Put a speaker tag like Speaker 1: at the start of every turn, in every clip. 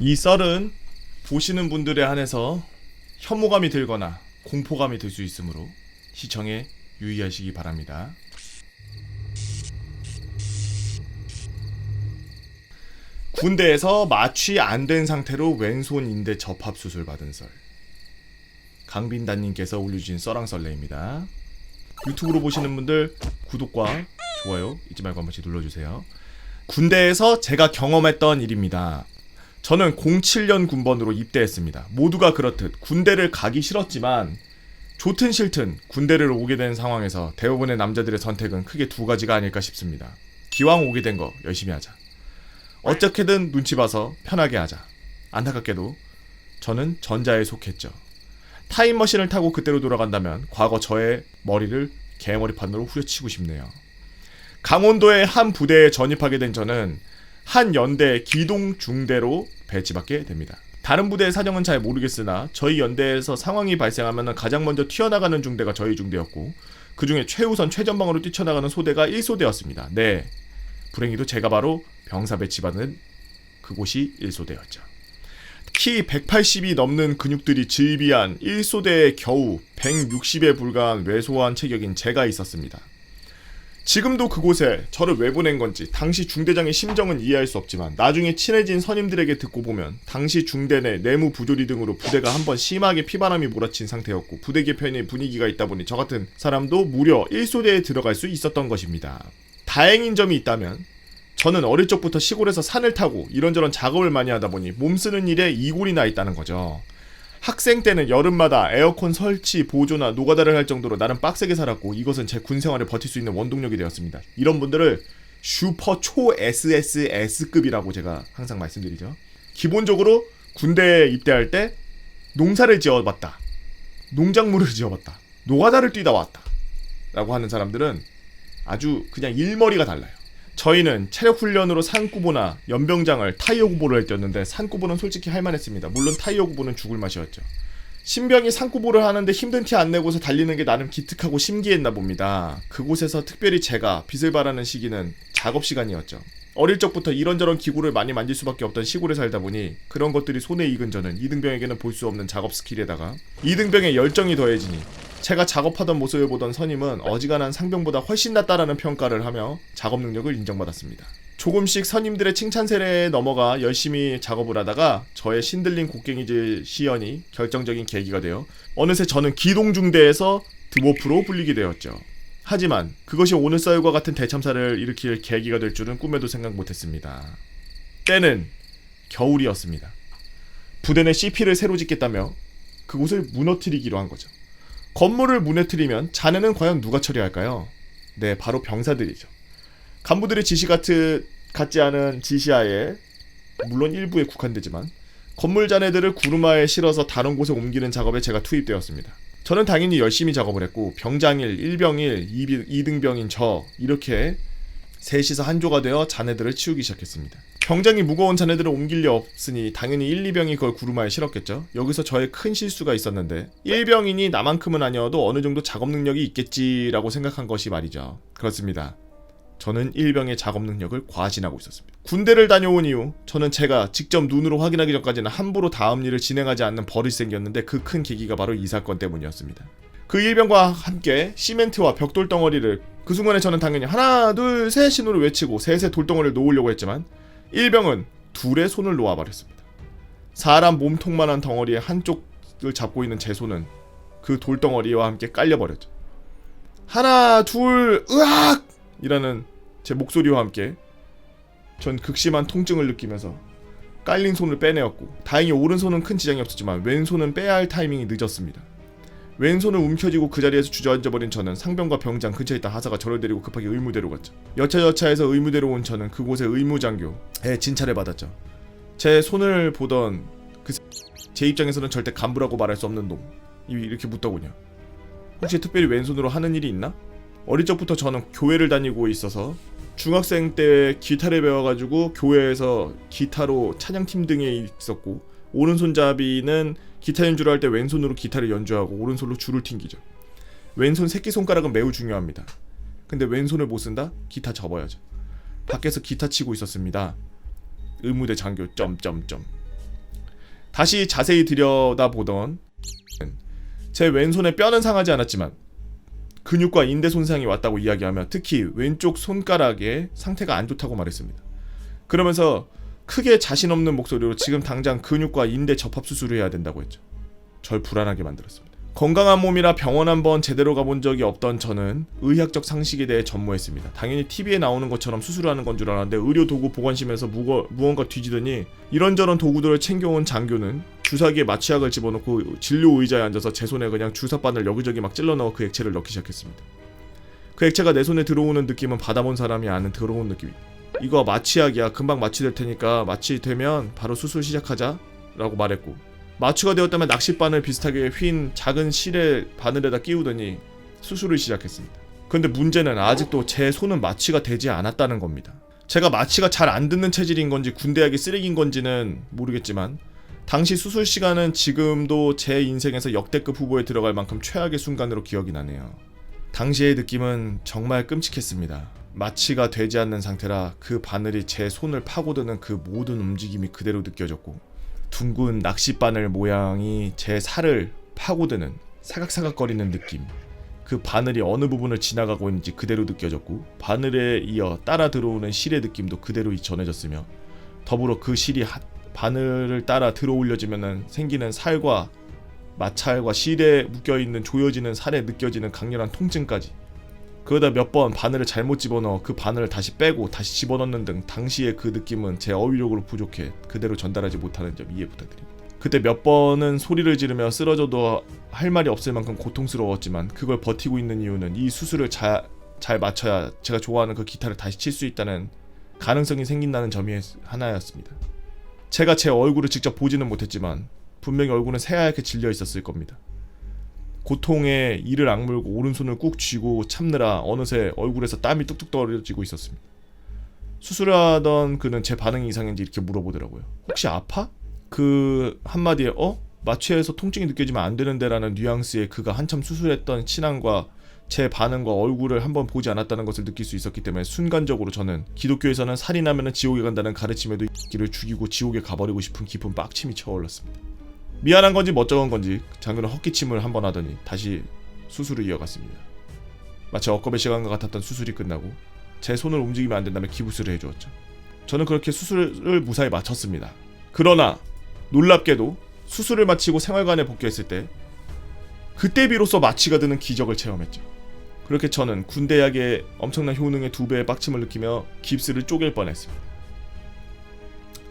Speaker 1: 이 썰은 보시는 분들에 한해서 혐오감이 들거나 공포감이 들 수 있으므로 시청에 유의하시기 바랍니다. 군대에서 마취 안 된 상태로 왼손 인대 접합 수술 받은 썰. 강빈단님께서 올려주신 썰랑썰레입니다. 유튜브로 보시는 분들 구독과 좋아요 잊지 말고 한 번씩 눌러주세요. 군대에서 제가 경험했던 일입니다. 저는 07년 군번으로 입대했습니다. 모두가 그렇듯 군대를 가기 싫었지만 좋든 싫든 군대를 오게 된 상황에서 대부분의 남자들의 선택은 크게 두 가지가 아닐까 싶습니다. 기왕 오게 된 거 열심히 하자. 어떻게든 눈치 봐서 편하게 하자. 안타깝게도 저는 전자에 속했죠. 타임머신을 타고 그때로 돌아간다면 과거 저의 머리를 개머리판으로 후려치고 싶네요. 강원도의 한 부대에 전입하게 된 저는 한 연대 기동 중대로 배치받게 됩니다. 다른 부대의 사정은 잘 모르겠으나 저희 연대에서 상황이 발생하면 가장 먼저 튀어나가는 중대가 저희 중대였고 그 중에 최우선 최전방으로 뛰쳐나가는 소대가 1소대였습니다. 네, 불행히도 제가 바로 병사 배치받은 그곳이 1소대였죠. 키 180이 넘는 근육들이 질비한 1소대에 겨우 160에 불과한 왜소한 체격인 제가 있었습니다. 지금도 그곳에 저를 왜 보낸 건지 당시 중대장의 심정은 이해할 수 없지만 나중에 친해진 선임들에게 듣고 보면 당시 중대 내 내무 부조리 등으로 부대가 한번 심하게 피바람이 몰아친 상태였고 부대 개편의 분위기가 있다 보니 저 같은 사람도 무려 1소대에 들어갈 수 있었던 것입니다. 다행인 점이 있다면 저는 어릴 적부터 시골에서 산을 타고 이런저런 작업을 많이 하다 보니 몸 쓰는 일에 이골이 나 있다는 거죠. 학생 때는 여름마다 에어컨 설치, 보조나 노가다를 할 정도로 나름 빡세게 살았고 이것은 제 군 생활을 버틸 수 있는 원동력이 되었습니다. 이런 분들을 슈퍼 초 SSS급이라고 제가 항상 말씀드리죠. 기본적으로 군대에 입대할 때 농사를 지어봤다. 농작물을 지어봤다. 노가다를 뛰다 왔다. 라고 하는 사람들은 아주 그냥 일머리가 달라요. 저희는 체력 훈련으로 산꾸보나 연병장을 타이어 구보를 뛰었는데 산꾸보는 솔직히 할만했습니다. 물론 타이어 구보는 죽을 맛이었죠. 신병이 산꾸보를 하는데 힘든 티 안 내고서 달리는 게 나름 기특하고 신기했나 봅니다. 그곳에서 특별히 제가 빛을 발하는 시기는 작업 시간이었죠. 어릴 적부터 이런저런 기구를 많이 만질 수밖에 없던 시골에 살다 보니 그런 것들이 손에 익은 저는 이등병에게는 볼 수 없는 작업 스킬에다가 이등병의 열정이 더해지니 제가 작업하던 모습을 보던 선임은 어지간한 상병보다 훨씬 낫다라는 평가를 하며 작업 능력을 인정받았습니다. 조금씩 선임들의 칭찬 세례에 넘어가 열심히 작업을 하다가 저의 신들린 곡괭이질 시연이 결정적인 계기가 되어 어느새 저는 기동중대에서 드모프로 불리게 되었죠. 하지만 그것이 오늘 썰과 같은 대참사를 일으킬 계기가 될 줄은 꿈에도 생각 못했습니다. 때는 겨울이었습니다. 부대 내 CP를 새로 짓겠다며 그곳을 무너뜨리기로 한 거죠. 건물을 무너뜨리면 자네는 과연 누가 처리할까요? 네, 바로 병사들이죠. 간부들의 지시 같은 같지 않은 지시하에 물론 일부에 국한되지만 건물 잔해들을 구루마에 실어서 다른 곳에 옮기는 작업에 제가 투입되었습니다. 저는 당연히 열심히 작업을 했고 병장일, 일병일, 이등병인 저 이렇게 셋이서 한 조가 되어 잔해들을 치우기 시작했습니다. 병장이 무거운 잔해들을 옮길 리 없으니 당연히 1, 2병이 그걸 구루마에 실었겠죠. 여기서 저의 큰 실수가 있었는데 1병이니 나만큼은 아니어도 어느 정도 작업 능력이 있겠지라고 생각한 것이 말이죠. 그렇습니다. 저는 1병의 작업 능력을 과신하고 있었습니다. 군대를 다녀온 이후 저는 제가 직접 눈으로 확인하기 전까지는 함부로 다음 일을 진행하지 않는 버릇이 생겼는데 그 큰 계기가 바로 이 사건 때문이었습니다. 그 일병과 함께 시멘트와 벽돌 덩어리를 그 순간에 저는 당연히 하나 둘 셋 신호를 외치고 셋의 돌덩어리를 놓으려고 했지만 일병은 둘의 손을 놓아버렸습니다. 사람 몸통만한 덩어리의 한쪽을 잡고 있는 제 손은 그 돌덩어리와 함께 깔려버렸죠. 하나 둘 으악! 이라는 제 목소리와 함께 전 극심한 통증을 느끼면서 깔린 손을 빼내었고 다행히 오른손은 큰 지장이 없었지만 왼손은 빼야 할 타이밍이 늦었습니다. 왼손을 움켜쥐고 그 자리에서 주저앉아버린 저는 상병과 병장 근처에 있던 하사가 저를 데리고 급하게 의무대로 갔죠. 여차여차해서 의무대로 온 저는 그곳의 의무장교의 진찰을 받았죠. 제 손을 보던 그 제 입장에서는 절대 간부라고 말할 수 없는 놈이 이렇게 묻더군요. 혹시 특별히 왼손으로 하는 일이 있나? 어릴 적부터 저는 교회를 다니고 있어서 중학생 때 기타를 배워가지고 교회에서 기타로 찬양팀 등에 있었고 오른손잡이는 기타 연주를 할 때 왼손으로 기타를 연주하고 오른손으로 줄을 튕기죠. 왼손 새끼 손가락은 매우 중요합니다. 근데 왼손을 못 쓴다? 기타 접어야죠. 밖에서 기타 치고 있었습니다. 의무대 장교 점점점 다시 자세히 들여다보던 제 왼손의 뼈는 상하지 않았지만 근육과 인대 손상이 왔다고 이야기하며 특히 왼쪽 손가락의 상태가 안 좋다고 말했습니다. 그러면서 크게 자신 없는 목소리로 지금 당장 근육과 인대 접합 수술을 해야 된다고 했죠. 절 불안하게 만들었습니다. 건강한 몸이라 병원 한번 제대로 가본 적이 없던 저는 의학적 상식에 대해 전무했습니다. 당연히 TV에 나오는 것처럼 수술하는 건 줄 알았는데 의료 도구 보관심에서 무거, 무언가 뒤지더니 이런저런 도구들을 챙겨온 장교는 주사기에 마취약을 집어넣고 진료 의자에 앉아서 제 손에 그냥 주사바늘 여기저기 막 찔러 넣어 그 액체를 넣기 시작했습니다. 그 액체가 내 손에 들어오는 느낌은 받아본 사람이 아는 더러운 느낌이다. 이거 마취약이야. 금방 마취될 테니까 마취되면 바로 수술 시작하자 라고 말했고 마취가 되었다면 낚싯바늘 비슷하게 휜 작은 실의 바늘에다 끼우더니 수술을 시작했습니다. 근데 문제는 아직도 제 손은 마취가 되지 않았다는 겁니다. 제가 마취가 잘 안 듣는 체질인 건지 군대약이 쓰레기인 건지는 모르겠지만 당시 수술 시간은 지금도 제 인생에서 역대급 후보에 들어갈 만큼 최악의 순간으로 기억이 나네요. 당시의 느낌은 정말 끔찍했습니다. 마취가 되지 않는 상태라 그 바늘이 제 손을 파고드는 그 모든 움직임이 그대로 느껴졌고 둥근 낚싯바늘 모양이 제 살을 파고드는 사각사각거리는 느낌 그 바늘이 어느 부분을 지나가고 있는지 그대로 느껴졌고 바늘에 이어 따라 들어오는 실의 느낌도 그대로 전해졌으며 더불어 그 실이 하- 바늘을 따라 들어올려지면 생기는 살과 마찰과 실에 묶여있는 조여지는 살에 느껴지는 강렬한 통증까지 그러다 몇 번 바늘을 잘못 집어넣어 그 바늘을 다시 빼고 다시 집어넣는 등 당시의 그 느낌은 제 어휘력으로 부족해 그대로 전달하지 못하는 점 이해 부탁드립니다. 그때 몇 번은 소리를 지르며 쓰러져도 할 말이 없을 만큼 고통스러웠지만 그걸 버티고 있는 이유는 이 수술을 잘, 잘 맞춰야 제가 좋아하는 그 기타를 다시 칠 수 있다는 가능성이 생긴다는 점이 하나였습니다. 제가 제 얼굴을 직접 보지는 못했지만 분명히 얼굴은 새하얗게 질려 있었을 겁니다. 고통에 이를 악물고 오른손을 꾹 쥐고 참느라 어느새 얼굴에서 땀이 뚝뚝 떨어지고 있었습니다. 수술하던 그는 제 반응이 이상했는지 이렇게 물어보더라고요. 혹시 아파? 그 한마디에 어? 마취해서 통증이 느껴지면 안 되는데라는 뉘앙스에 그가 한참 수술했던 신앙과 제 반응과 얼굴을 한번 보지 않았다는 것을 느낄 수 있었기 때문에 순간적으로 저는 기독교에서는 살인하면 지옥에 간다는 가르침에도 이를 죽이고 지옥에 가버리고 싶은 깊은 빡침이 쳐올랐습니다. 미안한 건지 멋쩍은 건지 장교는 헛기침을 한 번 하더니 다시 수술을 이어갔습니다. 마치 엇겁의 시간과 같았던 수술이 끝나고 제 손을 움직이면 안 된다며 기부스를 해주었죠. 저는 그렇게 수술을 무사히 마쳤습니다. 그러나 놀랍게도 수술을 마치고 생활관에 복귀했을 때 그때 비로소 마취가 드는 기적을 체험했죠. 그렇게 저는 군대약의 엄청난 효능의 두 배의 빡침을 느끼며 깁스를 쪼갤 뻔했습니다.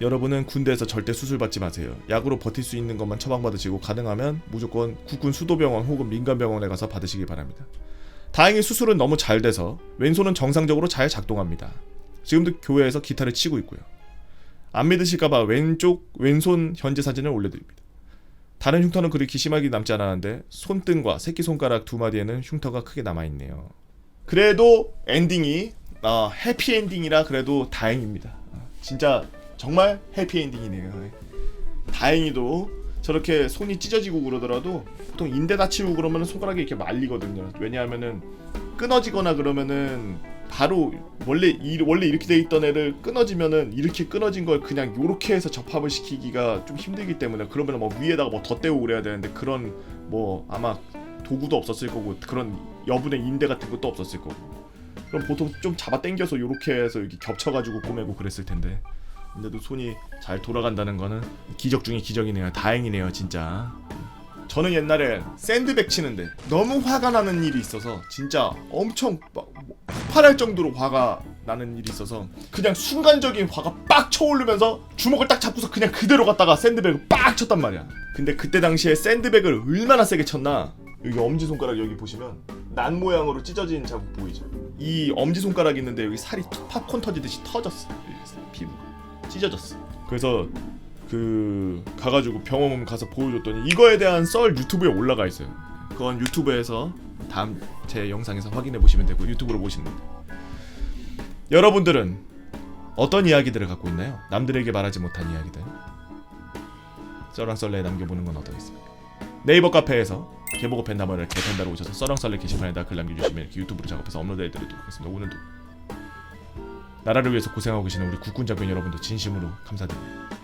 Speaker 1: 여러분은 군대에서 절대 수술 받지 마세요. 약으로 버틸 수 있는 것만 처방받으시고 가능하면 무조건 국군 수도병원 혹은 민간병원에 가서 받으시기 바랍니다. 다행히 수술은 너무 잘 돼서 왼손은 정상적으로 잘 작동합니다. 지금도 교회에서 기타를 치고 있고요. 안 믿으실까봐 왼쪽 왼손 현재 사진을 올려드립니다. 다른 흉터는 그렇게 심하게 남지 않았는데 손등과 새끼 손가락 두 마디에는 흉터가 크게 남아 있네요. 그래도 엔딩이 어, 해피 엔딩이라 그래도 다행입니다. 어, 진짜 정말 해피 엔딩이네요. 다행히도 저렇게 손이 찢어지고 그러더라도 보통 인대 다치고 그러면 손가락이 이렇게 말리거든요. 왜냐하면은 끊어지거나 그러면은 바로 원래 이, 원래 이렇게 돼 있던 애를 끊어지면은 이렇게 끊어진 걸 그냥 요렇게 해서 접합을 시키기가 좀 힘들기 때문에 그러면 뭐 위에다가 뭐 덧대고 그래야 되는데 그런 뭐 아마 도구도 없었을 거고 그런 여분의 인대 같은 것도 없었을 거고 그럼 보통 좀 잡아 당겨서 요렇게 해서 이렇게 겹쳐가지고 꼬매고 그랬을 텐데 근데도 손이 잘 돌아간다는 거는 기적 중에 기적이네요. 다행이네요 진짜. 저는 옛날에 샌드백 치는데 너무 화가 나는 일이 있어서 진짜 엄청 막 폭발할 정도로 화가 나는 일이 있어서 그냥 순간적인 화가 빡 쳐오르면서 주먹을 딱 잡고서 그냥 그대로 갔다가 샌드백을 빡 쳤단 말이야. 근데 그때 당시에 샌드백을 얼마나 세게 쳤나? 여기 엄지손가락 여기 보시면 난 모양으로 찢어진 자국 보이죠? 이 엄지손가락 있는데 여기 살이 팝콘 터지듯이 터졌어. 피부가 찢어졌어 그래서 그 가가지고 병원 가서 보여줬더니 이거에 대한 썰 유튜브에 올라가 있어요. 그건 유튜브에서 다음 제 영상에서 확인해 보시면 되고 유튜브로 보시면 됩니다. 여러분들은 어떤 이야기들을 갖고 있나요? 남들에게 말하지 못한 이야기들. 썰랑썰레에 남겨보는 건 어떠겠습니까? 네이버 카페에서 개보고 팬다머를 개팬다로 오셔서 썰랑썰레 게시판에다 글 남겨주시면 이렇게 유튜브로 작업해서 업로드해드리도록 하겠습니다. 오늘도 나라를 위해서 고생하고 계시는 우리 국군 장병 여러분들 진심으로 감사드립니다.